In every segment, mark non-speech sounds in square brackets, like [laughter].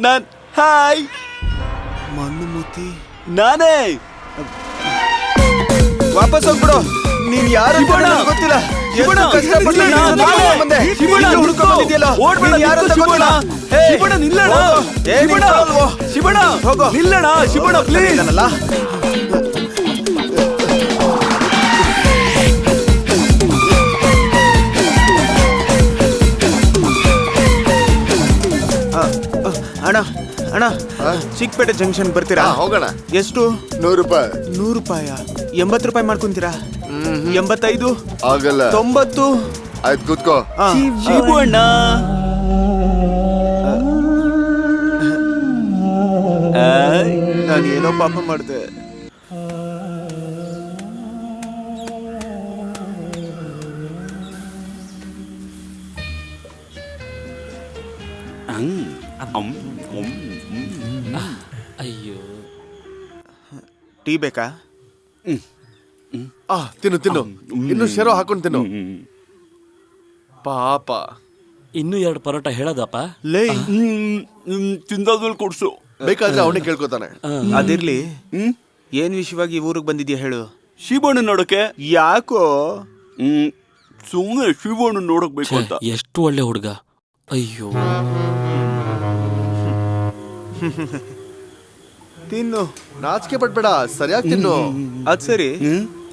ನಾನ್ hi ಮಣ್ಣು ಮೂತಿ ನಾನೇ ವಾಪಸ್ ಹೋಗ್ಬಿಡು ನೀನ್ ಯಾರು ಗೊತ್ತಿಲ್ಲ ಶಿವಣ್ಣ! ಎಷ್ಟು ಕಷ್ಟಪಟ್ಟು ನಾನೇ! ಬಂದೆ. ಇಲ್ಲಿ ಇಲ್ಲೂ ಹುಡ್ಕೊಂಡ್ ಬಂದಿದ್ಯಲ್ಲ? ಓಡ್ಬೇಡ, ನೀನ್ ಯಾರು ಅಂತ ಗೊತ್ತಿಲ್ಲ. ಹೋಗು. ಏ, ನೀನ್ ಹೋಗಲ್ವೋ? ಹೋಗು. ಪ್ಲೀಸ್ ಅಣ್ಣ ಚಿಕ್ಕಪೇಟೆ ಜಂಕ್ಷನ್ ಬರ್ತೀರಾ? ಹಾ, ಹೋಗೋಣ. ಎಷ್ಟು? ನೂರು ರೂಪಾಯಿ. ನೂರು ರೂಪಾಯ. ಎಂಬತ್ತು ರೂಪಾಯಿ ಮಾಡ್ಕೊಂತೀರಾ? ಎಂಬತ್ತೈದು? ಆಗಲ್ಲ. ತೊಂಬತ್ತು? ಆಯ್ತು ಕೂತ್ಕೋ. ಆ, ಶಿವಣ್ಣ ಆಯ್. ನಾನು ಏನೋ ಪಾಪ ಮಾಡಿದೆ. ಅಯ್ಯೋ. ಟೀ ಬೇಕಾ? ಆ ತಿನ್ನು ತಿನ್ನು. ಇನ್ನು ಶೆರೋ ಹಾಕೊಂಡು ತಿನ್ನು. ಪಾಪ. ಇನ್ನೂ ಎರಡು ಪರೋಟ ಹೇಳದಪ್ಪ. ಲೇ ತಿಂದಾದ್ಮೇಲೆ ಕೊಡ್ಸು. ಬೇಕಾದ್ರೆ ಅವನೇ ಕೇಳ್ಕೊತಾನೆ. ಅದಿರ್ಲಿ. ಹ್ಮ್? ಏನ್ ವಿಷಯವಾಗಿ ಊರಿಗೆ ಬಂದಿದ್ಯಾ ಹೇಳು? ಶಿವಣ್ಣ ನೋಡಕ್ಕೆ ಯಾಕೋ? ಸುಮ್ಮನೆ ಶಿವಣ್ಣ ನೋಡಕ್ ಬೇಕು ಅಂತ. ಎಷ್ಟು ಒಳ್ಳೆ ಹುಡುಗ. ಅಯ್ಯೋ. [laughs] ತಿನ್ನು. ನಾಚಿಕೆ ಪಡ್ಬೇಡ ಸರಿಯಾಗಿ ತಿನ್ನು. ಅದ್ ಸರಿ.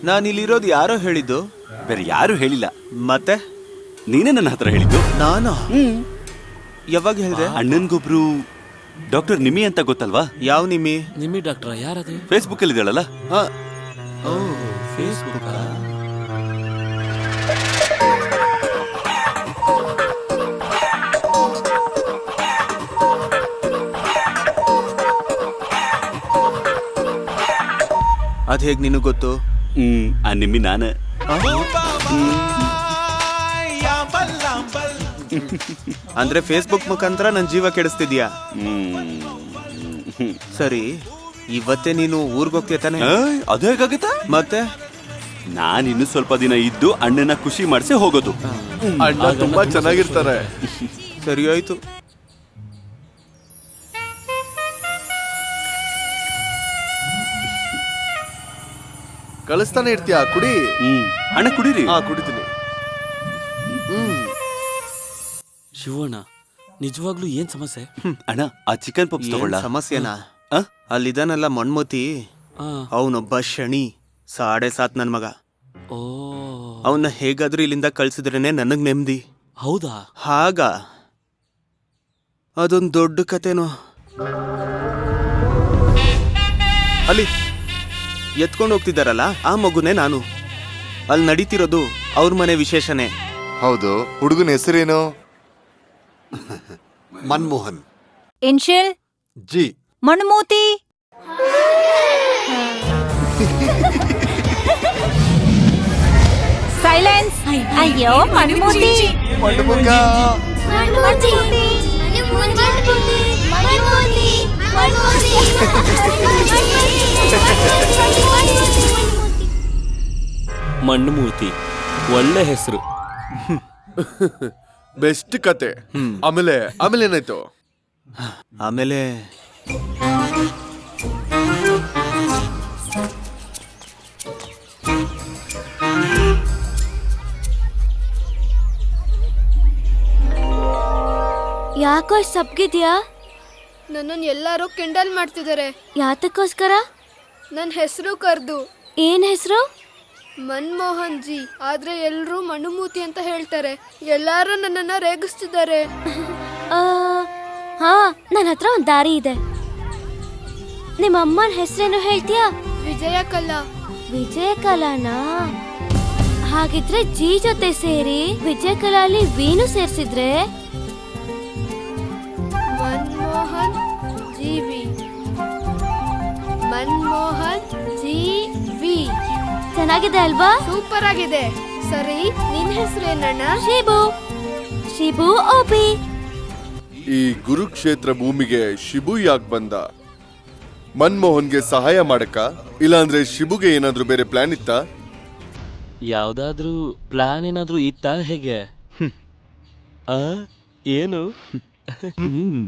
ನಾನ್ ಇಲ್ಲಿರೋದು ಯಾರೋ ಹೇಳಿದ್ದು. ಬೇರೆ ಯಾರು ಹೇಳಿಲ್ಲ. ಮತ್ತೆ? ನೀನೇ ನನ್ನ ಹತ್ರ ಹೇಳಿದ್ದು? ನಾನು? ಹ್ಮ್. ಯಾವಾಗ ಹೇಳಿದೆ? ಅಣ್ಣನ್ಗೊಬ್ರು ಡಾಕ್ಟರ್ ನಿಮಿ ಅಂತ ಗೊತ್ತಲ್ವಾ? ಯಾವ ನಿಮಿ? ನಿಮಿ ಡಾಕ್ಟರ್? ಯಾರದು? ಫೇಸ್ಬುಕ್ ಅಲ್ಲಿ ಇದ್ದಾಳಲ್ಲ ಓಹ್ ಫೇಸ್ಬುಕ್ ಅದ್ ಹೇಗ್ ನಿನಗ್ ಗೊತ್ತು? ಹ್ಮ್ ಆ ನಿಮ್ಮಿ ನಾನ. ಅಂದ್ರೆ ಫೇಸ್ಬುಕ್ ಮುಖಾಂತರ ನನ್ ಜೀವ ಕೆಡಿಸ್ತಿದ್ಯಾ? ಹ್ಮ್. ಸರಿ ಇವತ್ತೇ ನೀನು ಊರ್ಗ್ ಹೋಗ್ತೀಯ ತಾನೆ? ಏಯ್, ಅದು ಹೇಗಾಗುತ್ತಾ? ಮತ್ತೆ? ನಾನು ಇನ್ನು ಸ್ವಲ್ಪ ದಿನ ಇದ್ದು ಅಣ್ಣನ ಖುಷಿ ಮಾಡಿಸಿ ಹೋಗೋದು. ಅಣ್ಣ ತುಂಬಾ ಚೆನ್ನಾಗಿರ್ತಾರೆ. ಸರಿ ಹೋಯ್ತು ಕಳಿಸ್ತಾನೆ ಇರ್ತೀಯ? ಕುಡಿ. ಹ್ಮ್. ಅಣ್ಣ ಕುಡೀರಿ. ಹಾ ಕುಡಿತೀನಿ. ಹ್ಮ್. ಶಿವಣ್ಣ ನಿಜವಾಗ್ಲೂ ಏನ್ ಸಮಸ್ಯೆ? ಅಣ್ಣ ಆ ಚಿಕನ್ ಪಪ್ಸ್ ಏನ್ ತಗೊಳ್ಳ. ಸಮಸ್ಯೆನಾ? ಆ? ಅಲ್ಲಿದಾನಲ್ಲ ಮಣ್ಮೋತಿ ಆ, ಅವನೊಬ್ಬ ಶನಿ ಸಾಡೆ ಸಾತ್ ನನ್ ಮಗ. ಓ. ಅವನ್ನ ಹೇಗಾದ್ರೂ ಇಲ್ಲಿಂದ ಕಳ್ಸಿದ್ರೇನೆ ನನಗ್ ನೆಮ್ಮದಿ ಹೌದಾ? ಹಾಗ? ಅದೊಂದು ದೊಡ್ಡ ಕತೆನೋ ಅಲ್ಲಿ. ಎತ್ಕೊಂಡು ಹೋಗ್ತಿದ್ದಾರಲ್ಲ ಆ ಮಗುನೇ ನಾನು. ಅಲ್ಲಿ ನಡೀತಿರೋದು ಅವ್ರ ಮನೆ ವಿಶೇಷನೇ. ಹೌದು ಹುಡುಗನ ಹೆಸರೇನು? [laughs] Manmohan. Initial G. Mammootty silence [laughs] ಅಯ್ಯೋ ಮಣ್ಮೂತಿ ಮಣ್ಣುಮುಖ ಮಣ್ಮೂತಿ ಮಣ್ಣು ಮೂರ್ತಿ. ಒಳ್ಳೆ ಹೆಸರು. ಬೆಸ್ಟ್ ಕತೆ. ಆಮೇಲೆ ಆಮೇಲೆ ಏನಾಯ್ತು? ಆಮೇಲೆ ಯಾಕೋ ಅಷ್ಟ್ ಸಬ್ಗಿದ್ಯಾ ನನ್ನನ್ನು ಎಲ್ಲರೂ ಕಿಂಡಲ್ ಮಾಡ್ತಿದ್ದಾರೆ ಯಾತಕ್ಕೋಸ್ಕರ? ನನ್ನ ಹೆಸರು ಕರೆದು. ಏನ್ ಹೆಸರು? ಮನ್ಮೋಹನ್ ಜಿ ಆದ್ರೆ ಎಲ್ಲರೂ ಮನುಮೂತಿ ಅಂತ ಹೇಳ್ತಾರೆ. ಎಲ್ಲರೂ ನನ್ನನ್ನ ರೇಗಿಸ್ತಿದ್ದಾರೆ. [laughs] ಹಾ ನನ್ನ ಹತ್ರ ಒಂದ್ ದಾರಿ ಇದೆ. ನಿಮ್ಮ ಅಮ್ಮನ ಹೆಸರೇನು ಹೇಳ್ತೀಯಾ? ವಿಜಯ ಕಲಾ ವಿಜಯ ಕಲಾನಾ ಹಾಗಿದ್ರೆ ಜಿ ಜೊತೆ ಸೇರಿ ವಿಜಯ ಕಲಾಲಿ ವೀನು ಸೇರ್ಸಿದ್ರೆ? Manmohan G V Manmohan G V ಚೆನ್ನಾಗಿದೆ ಅಲ್ವಾ? ಸೂಪರ್ ಆಗಿದೆ ಸರಿ ನಿನ್ ಹೆಸರೇನಣ್ಣ ಶಿಬು. ಶಿಬು ಓಪಿ ಈ ಗುರುಕ್ಷೇತ್ರ ಭೂಮಿಗೆ ಶಿಬು ಯಾಕೆ ಬಂದ? ಮನ್ಮೋಹನ್ಗೆ ಸಹಾಯ ಮಾಡಕ ಇಲ್ಲಾಂದ್ರೆ ಶಿಬುಗೆ ಏನಾದ್ರೂ ಬೇರೆ ಪ್ಲಾನ್ ಇತ್ತಾ? ಯಾವ್ದಾದ್ರೂ ಪ್ಲಾನ್ ಏನಾದ್ರೂ ಇತ್ತಾ ಹೇಗೆ? ಆ? ಏನು? ಹ್ಮ್.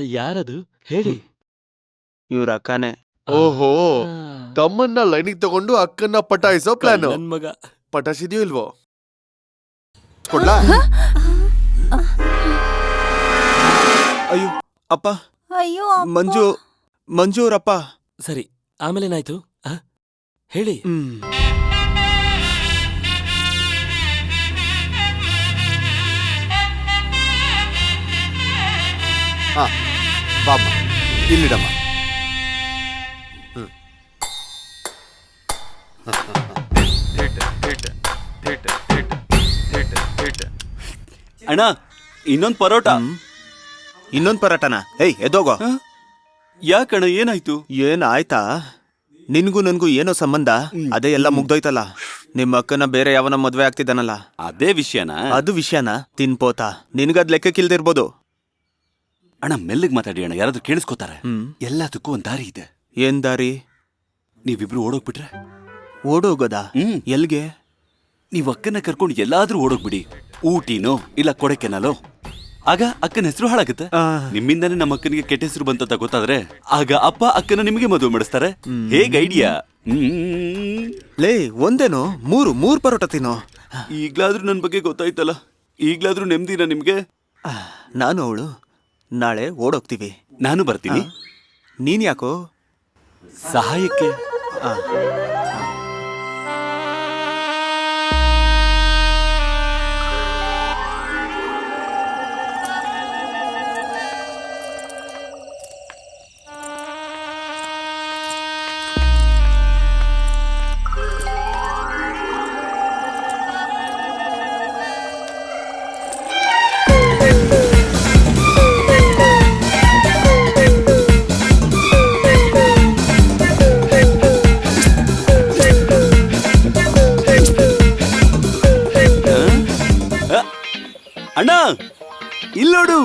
ಯಾರದು? ಹೇಳಿ. ಇವ್ರ ಅಕ್ಕನೇ. ಓಹೋ ತಮ್ಮನ್ನ ಲೈನಿಗೆ ತಗೊಂಡು ಅಕ್ಕನ್ನ ಪಟಾಯಿಸೋ ಪ್ಲಾನ್. ನನ್ ಮಗ. ಪಟಾಯಿಸಿದ್ಯೋ ಇಲ್ವೋ? ಕೊಡ್ಲಾ? ಅಯ್ಯೋ ಅಪ್ಪ. ಅಯ್ಯೋ ಮಂಜು ಮಂಜು ಅವರಪ್ಪ. ಸರಿ ಆಮೇಲೇನಾಯ್ತು? ಆ? ಹೇಳಿ. ಹ್ಮ್. ಹಾ. ಬಾಮ್ಮ ಇಲ್ಲಿಡಮ್ಮ. ಅಣ್ಣ ಇನ್ನೊಂದ್ ಪರೋಟ. ಇನ್ನೊಂದ್ ಪರೋಟನಾ? ಏಯ್ ಎದ್ದೋಗೋ. ಯಾಕಣ್ಣ ಏನಾಯ್ತು? ಏನಾಯ್ತಾ? ಆಯ್ತಾ ನಿನ್ಗೂ ನನ್ಗೂ ಏನೋ ಸಂಬಂಧ? ಅದೇ ಎಲ್ಲ ಮುಗ್ದೋಯ್ತಲ್ಲ. ನಿಮ್ಮ ಅಕ್ಕನ ಬೇರೆ ಯಾವನ ಮದ್ವೆ ಆಗ್ತಿದ್ದಾನಲ್ಲ. ಅದೇ ವಿಷಯನ? ಅದು ವಿಷಯನ? ತಿನ್ಪೋತ. ನಿನ್ಗದ್ ಲೆಕ್ಕಕ್ಕಿಲ್ದಿರ್ಬೋದು. ಅಣ್ಣ ಮೆಲ್ಲಗೆ ಮಾತಾಡಿ ಅಣ್ಣ ಯಾರಾದ್ರೂ ಕೇಳಿಸ್ಕೊತಾರೆ? ಎಲ್ಲದಕ್ಕೂ ಒಂದು ದಾರಿ ಇದೆ. ಏನ್ ದಾರಿ? ನೀವಿಬ್ರು ಓಡೋಗ್ಬಿಟ್ರೆ? ಓಡೋಗೋದಾ? ಹ್ಮ್. ಎಲ್ಗೆ? ನೀವು ಅಕ್ಕನ ಕರ್ಕೊಂಡು ಎಲ್ಲಾದ್ರೂ ಓಡೋಗ್ಬಿಡಿ. ಊಟಿನೋ ಇಲ್ಲ ಕೊಡೆಕೆನಲೋ. ಆಗ ಅಕ್ಕನ ಹೆಸರು ಹಾಳಾಗುತ್ತೆ. ಆ. ನಿಮ್ಮಿಂದಾನೇ ನಮ್ಮ ಅಕ್ಕನಿಗೆ ಕೆಟ್ಟ ಹೆಸರು ಬಂತಂತ ಗೊತ್ತಾದ್ರೆ ಆಗ ಅಪ್ಪ ಅಕ್ಕನ ನಿಮಗೆ ಮದುವೆ ಮಾಡಿಸ್ತಾರೆ. ಹೇಗ್ ಐಡಿಯಾ? ಹ್ಮ್. ಲೇ ಒಂದೇನೋ? ಮೂರು ಮೂರು ಪರೋಟ ತಿನ್ನೋ. ಈಗ್ಲಾದ್ರೂ ನನ್ ಬಗ್ಗೆ ಗೊತ್ತಾಯ್ತಲ್ಲ? ಈಗ್ಲಾದ್ರೂ ನೆಮ್ಮದಿನ ನಿಮ್ಗೆ? ನಾನು ಅವಳು. ನಾಳೆ ಓಡೋಗ್ತೀವಿ. ನಾನು ಬರ್ತೀನಿ. ನೀನ್ ಯಾಕೋ? ಸಹಾಯಕ್ಕೆ? ಆ, ಅಣ್ಣ ಇಲ್ಲೋಡು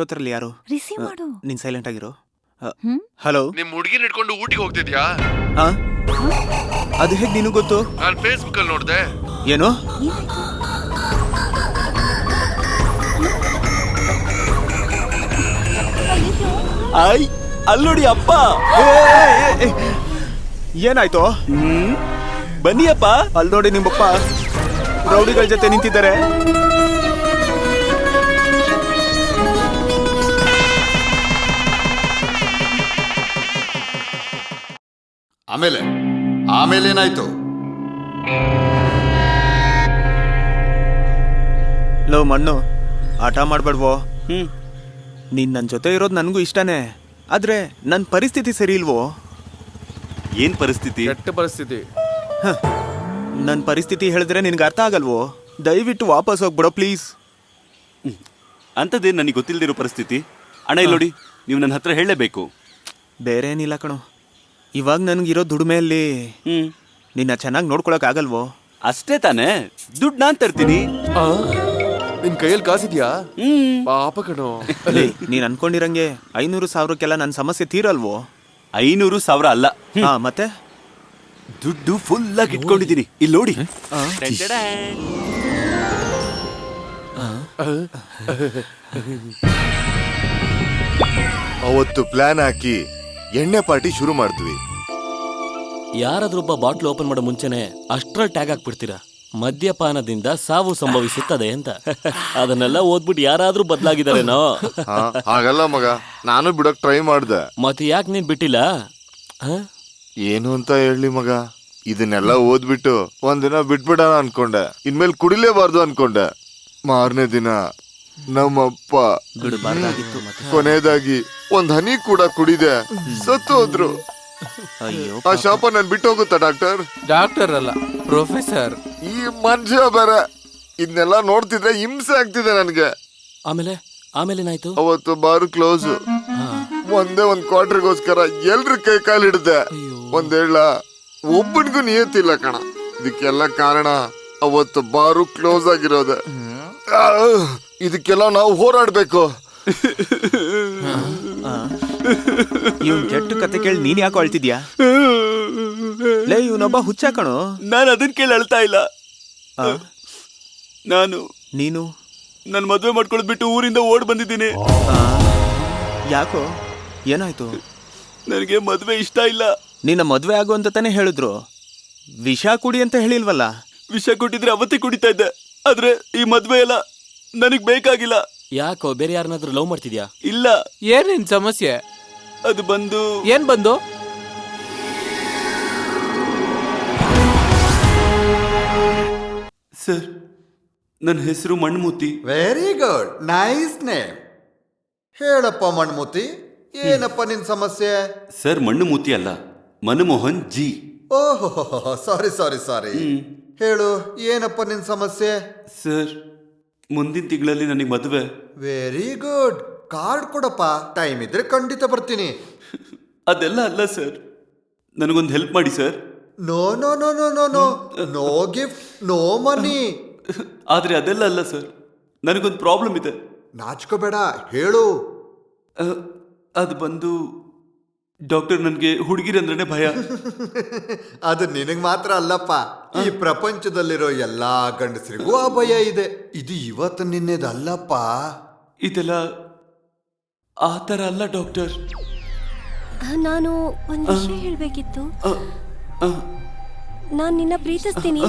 ಹ್ಮ್ ಇಷ್ಟೊತ್ತರಲ್ಲಿ ಯಾರು ರಿಸೀವ್ ಮಾಡು. ನೀನ್ ಸೈಲೆಂಟ್ ಆಗಿರೋ. ಹ್ಮ್? ಹಲೋ? ನಿಮ್ ಹುಡುಗಿನ ಇಟ್ಕೊಂಡು ಊಟಿಗೆ ಹೋಗ್ತಿದ್ಯಾ? ಆ? ಅದು ಹೇಗ್ ನಿನಗ್ ಗೊತ್ತು? ನಾನ್ ಫೇಸ್ಬುಕ್ ಅಲ್ಲಿ ನೋಡ್ದೆ. ಏನು? ಏನಾಯ್ತು ಆಯ್ ಅಲ್ಲೋಡಿ ಅಪ್ಪ. ಏ, ಏ, ಏ, ಏ. ಏನಾಯ್ತು? ಬನ್ನಿ ಅಪ್ಪ. ಅಲ್ಲಿ ನೋಡಿ ನಿಮ್ಮಪ್ಪ. ರೌಡಿಗಳ ಜೊತೆ ನಿಂತಿದ್ದಾರೆ. ಆಮೇಲೆ ಆಮೇಲೆ ಏನಾಯ್ತು? ಲವ್ ಮಣ್ಣು ಆಟ ಮಾಡ್ಬೇಡ್ವೋ? ಹ್ಮ್. ನೀನ್ ನನ್ ಜೊತೆ ಇರೋದು ನನಗೂ ಇಷ್ಟನೇ. ಆದ್ರೆ ನನ್ ಪರಿಸ್ಥಿತಿ ಸರಿ ಇಲ್ವೋ? ಏನ್ ಪರಿಸ್ಥಿತಿ? ಕೆಟ್ಟ ಪರಿಸ್ಥಿತಿ. ನನ್ ಪರಿಸ್ಥಿತಿ ಹೇಳಿದ್ರೆ ನಿನ್ಗೆ ಅರ್ಥ ಆಗಲ್ವೋ? ದಯವಿಟ್ಟು ವಾಪಸ್ ಹೋಗ್ಬಿಡೋ ಪ್ಲೀಸ್. ಅಂಥದ್ದೇನು ನನಗೆ ಗೊತ್ತಿಲ್ದಿರೋ ಪರಿಸ್ಥಿತಿ? ಅಣ್ಣ ಇಲ್ಲಿ ನೋಡಿ ನೀವು ನನ್ನ ಹತ್ರ ಹೇಳಲೇಬೇಕು. ಬೇರೆ ಏನಿಲ್ಲ ಕಣೋ. ಇವಾಗ ಇರೋ ದುಡಿಮೆಯಲ್ಲಿ ಹ್ಮ್. ನಿನ್ನ ಚೆನ್ನಾಗಿ ನೋಡ್ಕೊಳಕ್ ಆಗಲ್ವೋ ಅಷ್ಟೇ ತಾನೇ. ದುಡ್ಡು ನಾನ್ ತರ್ತೀನಿ. ನಿನ್ ಕೈಯಲ್ಲಿ ಕಾಸಿದ್ಯಾ? ಹ್ಮ್. ಪಾಪ ಕಣೋ. ಲೇ, ನೀನ್ ಅನ್ಕೊಂಡಿರಂಗೆ ಐನೂರು ಸಾವಿರಕ್ಕೆಲ್ಲ ನನ್ನ ಸಮಸ್ಯೆ ತೀರಲ್ವೋ? ಐನೂರು ಸಾವಿರ ಅಲ್ಲ. ಹಾ ಮತ್ತೆ? ದುಡ್ಡು ಫುಲ್ ಆಗಿ ಇಟ್ಕೊಂಡಿದ್ದೀನಿ. ಇಲ್ಲಿ ನೋಡಿ. ಅವತ್ತು ಪ್ಲಾನ್ ಹಾಕಿ ಎಣ್ಣೆ ಪಾರ್ಟಿ ಶುರು ಮಾಡಿದ್ವಿ ಯಾರಾದ್ರೊಬ್ಬ ಬಾಟ್ಲ್ ಓಪನ್ ಮಾಡೋ ಮುಂಚೆನೆ ಅಷ್ಟ್ರಲ್ಲಿ ಟ್ಯಾಗ್ ಹಾಕ್ಬಿಡ್ತೀರಾ? ಮದ್ಯಪಾನದಿಂದ ಸಾವು ಸಂಭವಿಸುತ್ತದೆ ಅಂತ. [laughs] ಅದನ್ನೆಲ್ಲ ಓದ್ಬಿಟ್ಟು ಯಾರಾದ್ರೂ ಬದಲಾಗಿದಾರೇನೋ ಹಾ, ಹಾಗಲ್ಲ ಮಗ. ನಾನು ಬಿಡಕ್ ಟ್ರೈ ಮಾಡ್ದೆ. ಮತ್ತೆ ಯಾಕೆ ನೀನ್ ಬಿಟ್ಟಿಲ್ಲ? ಹ? ಏನು ಅಂತ ಹೇಳಿ ಮಗ. ಇದನ್ನೆಲ್ಲ ಓದ್ಬಿಟ್ಟು ಒಂದಿನ ಬಿಟ್ಬಿಡೋಣ ಅನ್ಕೊಂಡೆ. ಇನ್ಮೇಲೆ ಕುಡಿಲೇಬಾರ್ದು ಅನ್ಕೊಂಡೆ. ಮಾರನೇ ದಿನ ನಮ್ಮಪ್ಪ. ಬಿಡಬಾರ್ದಾಗಿತ್ತು ಮತ್ತೆ. ಕೊನೆಯದಾಗಿ ಒಂದ್ ಹನಿ ಕೂಡ ಕುಡಿದೆ. ಸತ್ತು ಹೋದ್ರು ಅಯ್ಯೋ ಆ ಶಾಪ ನನ್ ಬಿಟ್ಟು ಹೋಗುತ್ತಾ ಡಾಕ್ಟರ್? ಡಾಕ್ಟರ್ ಅಲ್ಲ ಪ್ರೊಫೆಸರ್. ಈ ಮನುಷ್ಯ ಬೇರೆ. ಇದನ್ನೆಲ್ಲ ನೋಡ್ತಿದ್ರೆ ಹಿಂಸೆ ಆಗ್ತಿದೆ ನನ್ಗೆ. ಆಮೇಲೆ ಆಮೇಲೆ ಏನಾಯ್ತು? ಅವತ್ತು ಬಾರು ಕ್ಲೋಸ್. ಒಂದೇ ಒಂದ್ ಕ್ವಾರ್ಟರ್ಗೋಸ್ಕರ ಎಲ್ರು ಕೈ ಕಾಲು ಹಿಡ್ದೆ. ಒಂದ್ ಹೇಳ ಒಬ್ಬನಿಗೂ ನಿಯತ್ತಿಲ್ಲ ಕಣ. ಇದಕ್ಕೆಲ್ಲ ಕಾರಣ ಅವತ್ತು ಬಾರು ಕ್ಲೋಸ್ ಆಗಿರೋದೆ. ಇದಕ್ಕೆಲ್ಲ ನಾವು ಹೋರಾಡಬೇಕು. ಕೆಟ್ಟು ಕೆಟ್ಟ ಕತೆ ಕೇಳಿ ನೀನ್ ಯಾಕೆ ಅಳ್ತಿದ್ಯಾ? ಲೇ ಇವನೊಬ್ಬ ಹುಚ್ಚ ಕಣೋ. ನಾನು ಅದನ್ನ ಕೇಳಿ ಅಳ್ತಾ ಇಲ್ಲ. ಆ, ನಾನು. ನೀನು? ನನ್ನ ಮದುವೆ ಮಾಡ್ಕೊಳ್ಳೋದ್ ಬಿಟ್ಟು ಊರಿಂದ ಓಡ್ ಬಂದಿದ್ದೀನಿ. ಯಾಕೋ? ಏನಾಯ್ತು? ನನಗೆ ಮದುವೆ ಇಷ್ಟ ಇಲ್ಲ. ನಿನ್ನ ಮದುವೆ ಆಗು ಅಂತ ತಾನೇ ಹೇಳಿದ್ರು. ವಿಷ ಕುಡಿ ಅಂತ ಹೇಳಿಲ್ವಲ್ಲ? ವಿಷ ಕೊಟ್ಟಿದ್ರೆ ಅವತ್ತೇ ಕುಡಿತಾ ಇದ್ದೆ. ಆದ್ರೆ ಈ ಮದ್ವೆ ಎಲ್ಲ ನನಗ್ ಬೇಕಾಗಿಲ್ಲ. ಯಾಕೋ ಬೇರೆ ಯಾರನ್ನಾದ್ರೂ ಲವ್ ಮಾಡ್ತಿದ್ಯಾ? ಇಲ್ಲ. ಏನ್ ನಿನ್ ಸಮಸ್ಯೆ? ಅದು ಬಂದು ಏನ್ ಬಂದು? ಸರ್ ನನ್ನ ಹೆಸರು Mammootty. Very good nice name ಹೇಳಪ್ಪ ಮಣ್ಮೂತಿ ಏನಪ್ಪ ನಿನ್ ಸಮಸ್ಯೆ? ಸರ್ ಮಣ್ಣುಮೂತಿ ಅಲ್ಲ. ಮನಮೋಹನ್ ಜಿ. ಓಹೋ ಸಾರಿ ಸಾರಿ ಸಾರಿ ಹೇಳು ಏನಪ್ಪ ನಿನ್ ಸಮಸ್ಯೆ? ಸರ್ ಮುಂದಿನ ತಿಂಗಳಲ್ಲಿ ನನಗೆ ಮದುವೆ. ವೆರಿ ಗುಡ್ ಕಾರ್ಡ್ ಕೊಡಪ್ಪ. ಟೈಮ್ ಇದ್ರೆ ಖಂಡಿತ ಬರ್ತೀನಿ. ಅದೆಲ್ಲ ಅಲ್ಲ ಸರ್. ನನಗೊಂದು ಹೆಲ್ಪ್ ಮಾಡಿ sir. No no no no no no no gift no money ಆದ್ರೆ ಅದೆಲ್ಲ ಅಲ್ಲ ಸರ್. ನನಗೊಂದು ಪ್ರಾಬ್ಲಮ್ ಇದೆ. ನಾಚ್ಕೋಬೇಡ ಹೇಳು. ಅದು ಬಂದು ಡಾಕ್ಟರ್ ನನಗೆ ಹುಡುಗಿರಂದ್ರೆ ಭಯ. [laughs] ಅದು ನಿನಗೆ ಮಾತ್ರ ಅಲ್ಲಪ್ಪ. ಈ ಪ್ರಪಂಚದಲ್ಲಿರೋ ಎಲ್ಲಾ ಗಂಡಸರಿಗೂ ಆ ಭಯ ಇದೆ. ಇದು ಇವತ್ತು ನಿನ್ನೆದಲ್ಲಪ್ಪ. ಇದೆಲ್ಲ ಆ ಥರ ಅಲ್ಲ ಡಾಕ್ಟರ್. ನಾನು ಒಂದು ವಿಷಯ ಹೇಳ್ಬೇಕಿತ್ತು. ನಾನು ನಿನ್ನ ಪ್ರೀತಿಸ್ತೀನಿ.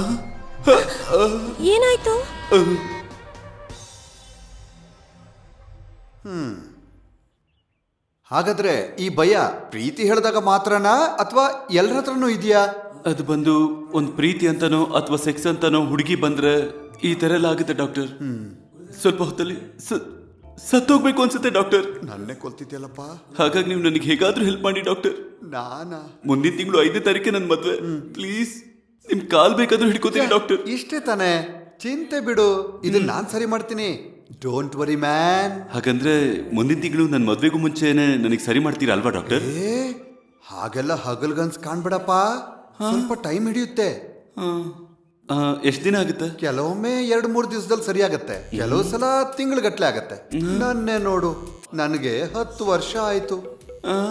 ಏನಾಯ್ತು? ಅಹ್. ಹಾಗಾದ್ರೆ ಈ ಭಯ ಪ್ರೀತಿ ಹೇಳಿದಾಗ ಮಾತ್ರನಾ ಅಥವಾ ಎಲ್ಲರ ಹತ್ರನೂ ಇದೆಯಾ? ಅದು ಬಂದು ಒಂದು ಪ್ರೀತಿ ಅಂತನೋ ಅಥವಾ ಸೆಕ್ಸ್ ಅಂತನೋ ಹುಡುಗಿ ಬಂದ್ರೆ ಈ ತರ ಎಲ್ಲ ಆಗುತ್ತೆ ಡಾಕ್ಟರ್. ಸ್ವಲ್ಪ ಹೊತ್ತಲ್ಲಿ ಸ- ಸತ್ತೋಗ್ಬೇಕು ಅನ್ಸುತ್ತೆ ಡಾಕ್ಟರ್. ನನ್ನೇ ಕೊಲ್ತಿದ್ಯಲ್ಲಪ್ಪ? ಹಾಗಾಗಿ ನೀವು ನನಗೆ ಹೇಗಾದ್ರೂ ಹೆಲ್ಪ್ ಮಾಡಿ ಡಾಕ್ಟರ್. ನಾನಾ? ಮುಂದಿನ ತಿಂಗಳು ಐದನೇ ತಾರೀಕೆ ನನ್ನ ಮದ್ವೆ. ಪ್ಲೀಸ್ ನಿಮ್ ಕಾಲ್ ಬೇಕಾದ್ರೂ ಹಿಡ್ಕೋತೀನಿ ಡಾಕ್ಟರ್. ಇಷ್ಟೇ ತಾನೇ. ಚಿಂತೆ ಬಿಡು. ಇದನ್ನ ನಾನ್ ಸರಿ ಮಾಡ್ತೀನಿ. ಡೋಂಟ್ ವರಿ ಮ್ಯಾನ್ ಹಾಗಂದ್ರೆ ಮುಂದಿನ ತಿಂಗಳು ನನ್ನ ಮದುವೆಗೂ ಮುಂಚೆನೆ ನನಗೆ ಸರಿ ಮಾಡ್ತೀರಾ ಅಲ್ವಾ ಡಾಕ್ಟರ್ ಏ ಹಾಗೆಲ್ಲ ಹಗಲ್ಗನ್ಸ್ ಕಾಣ್ಬೇಡಪ್ಪ. ಸ್ವಲ್ಪ ಟೈಮ್ ಹಿಡಿಯುತ್ತೆ. ಎಷ್ಟು ದಿನ ಆಗುತ್ತೆ? ಕೆಲವೊಮ್ಮೆ ಎರಡು ಮೂರು ದಿವಸದಲ್ಲಿ ಸರಿ ಆಗತ್ತೆ. ಕೆಲವು ಸಲ ತಿಂಗಳಗಟ್ಲೆ ಆಗತ್ತೆ. ನನ್ನೇ ನೋಡು. ನನಗೆ ಹತ್ತು ವರ್ಷ ಆಯ್ತು.